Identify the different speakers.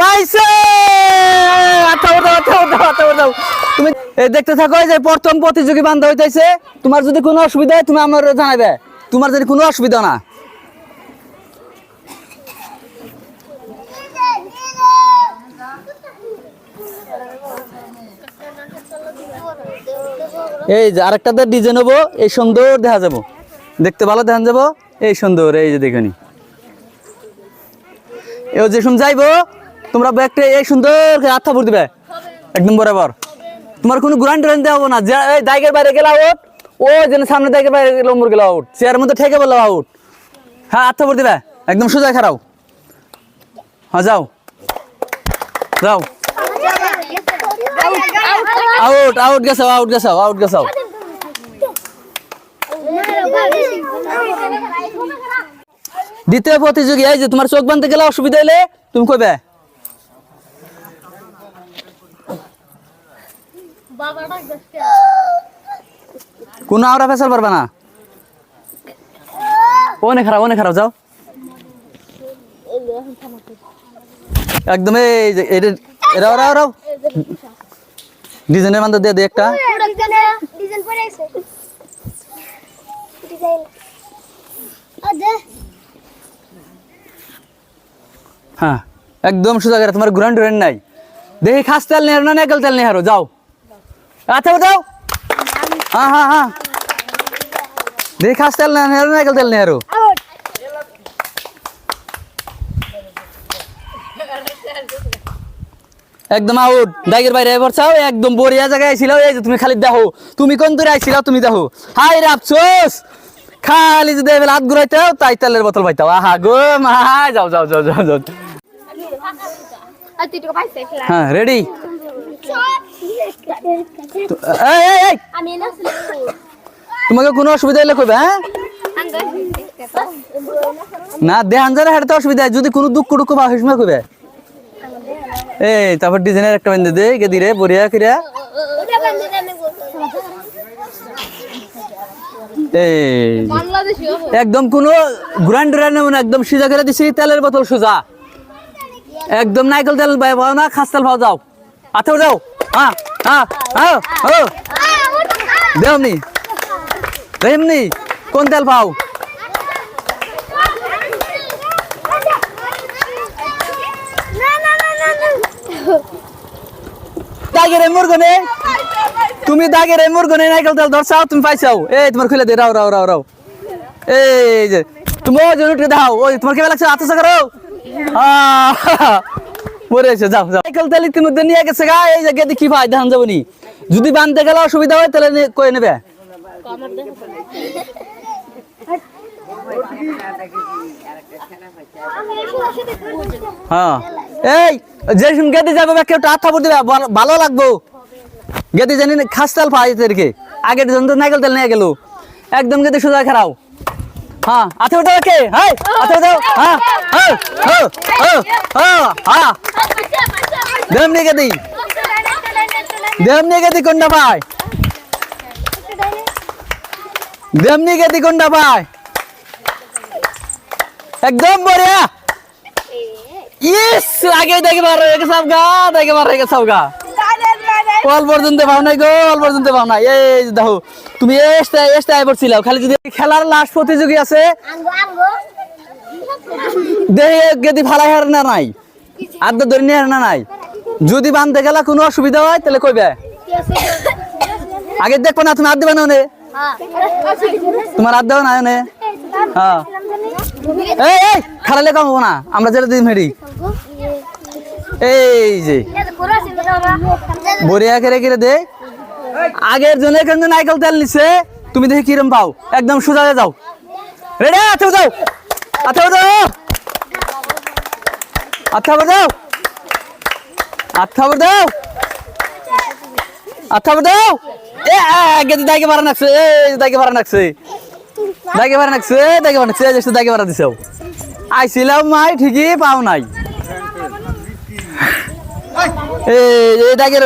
Speaker 1: পাইছে! আচ্ছা তুমি দেখতে থাকো যে প্রথম প্রতিযোগী বান্ধব হইতেছে তোমার যদি কোনো অসুবিধা হয়, তুমি আমার জানাবে তোমার যদি কোনো অসুবিধা না। এই যে আরেকটাতে ডিজাইন হব, এই সুন্দর দেখা যাব। দেখতে ভালো দেখা যাব, এই সুন্দর, এই যে দেখুনি এও যে শুন, যাইবো। তোমরা ব্যাগটা এই সুন্দর হাত থাপুর দিবে। একদম বরাবর তোমার কোনো গ্রান্ড ট্রেন দেওয়া না। যে এই দাইগের বাইরে গেলে আউট, ও যেন সামনে দাইগের বাইরে গেলে ওমর গেলে আউট। চেয়ারের মধ্যে ঠেকে বলল আউট। হ্যাঁ হাত থাপুর দিবে। একদম সোজা খারাও। হ্যাঁ যাও। যাও। আউট আউট গেছাও আউট গেছাও আউট গেছাও দ্বিতীয় প্রতিযোগী, এই যে তোমার চোখ বানতে গেলে অসুবিধা হলে তুমি কইবে কোনো আওরা ফেসাল পারবে না? অনেক খারাপ অনেক খারাপ, যাও। একদম এই যে এরা ওরা ওরাও ডিজাইনের বান্ধব দিয়ে দে একটা। হ্যাঁ একদম সোজা তোমার ঘুরান টুরান নাই। দেখি খাস তেল নেহারো না নারকেল তেল নেহারো যাও। আচ্ছা যাও হ্যাঁ হ্যাঁ হ্যাঁ। দেখি খাস তেল নারকেল তেল একদম আউট দাগের বাইরে চাও একদম বড়িয়া জায়গায় ছিল এই যে তুমি খালি দেখো। তুমি কোন দূরে আইছিল তুমি দেখো। হাই রে আফসোস! খালি যদি এবার হাত ঘুরাইতাও তাই তেলের বোতল পাইতাও আহা গো মা যাও যাও যাও যাও যাও।
Speaker 2: খেলা।
Speaker 1: হ্যাঁ রেডি তোমাকে কোনো অসুবিধা হলে কইবে হ্যাঁ? না দেহান যারা হেঁটে তো অসুবিধা যদি কোনো দুঃখ টুক্ষ বা হিসমা কইবে। এই তারপর ডিজাইনের একটা বেঁধে দে গেদি রে বরিয়া কিরা এই একদম কোনো ঘুরান টুরান নেব না একদম সিজা করে দিছি তেলের বোতল সোজা। একদম নাইকেল তেল পাও না খাস তেল পাও যাও। আচ্ছা যাও হ্যাঁ। হ্যাঁ হ্যাঁ হ্যাঁ। দেমনি দেমনি কোন তেল পাও? দাগের এমর গনে তুমি দাগের এমর গনে নাইকেল তেল ধরছাও তুমি পাইছাও এই, তোমার খুলে দে রাও রাও রাও রাও। এই যে, তুমি ওই জন্য উঠে দাও। ওই, তোমার কেমন লাগছে? আত্মসা করো। এই যদি বানতে গেলে অসুবিধা হয়, তাহলে নেবে। হ্যাঁ। গেদি ভালো- লাগবো। গেদি জানি খাস তেল পাই এদেরকে আগে নাইকেল তেল নিয়ে গেল। একদম গেদি সোজা খারাও হ্যাঁ আচ্ছা ওটা কে হ্যাঁ আচ্ছা ওটা হ্যাঁ হ্যাঁ হ্যাঁ হ্যাঁ হ্যাঁ হ্যাঁ দেম নিয়ে গেদি দেম নিয়ে গেদি কোনটা পায় দেম নিয়ে গেদি কোনটা পায় একদম বড়িয়া ইস আগে দেখে বার হয়ে গেছে গা দেখে বার হয়ে গেছে গা অল পর্যন্ত পাও নাই গো অল পর্যন্ত পাও নাই। এই দেখো তুমি এসতে এসতে আই পড়ছিল খালি যদি খেলার লাস্ট প্রতিযোগী আছে দেহে গেদি ফালাই হার না নাই আদ্য ধরে হার না নাই যদি বানতে গেলা কোনো অসুবিধা হয় তাহলে কইবে। আগে দেখব না তুমি হাত দেবে না। তোমার হাত দেবো না। হ্যাঁ। এই এই খালালে কমাবো না আমরা যেটা দিই মেরি এই যে। বরিয়া করে করে দে। আগের জন্য থেকে নাইকেল তেল নিছে, তুমি দেখি কিরম পাও। একদম সোজা যাও। রেডি আচ্ছা যাও আচ্ছা যাও আচ্ছা যাও আচ্ছা দাও আচ্ছা দাও এ আগে দাইকে মারা নাকছে। এ দাইকে মারা নাকছে। দাইকে মারা নাকছে দাইকে মারা নাকছে। দাইকে মারা দিছাও আইছিলাম মাই, ঠিকই পাও নাই। এই দাইকে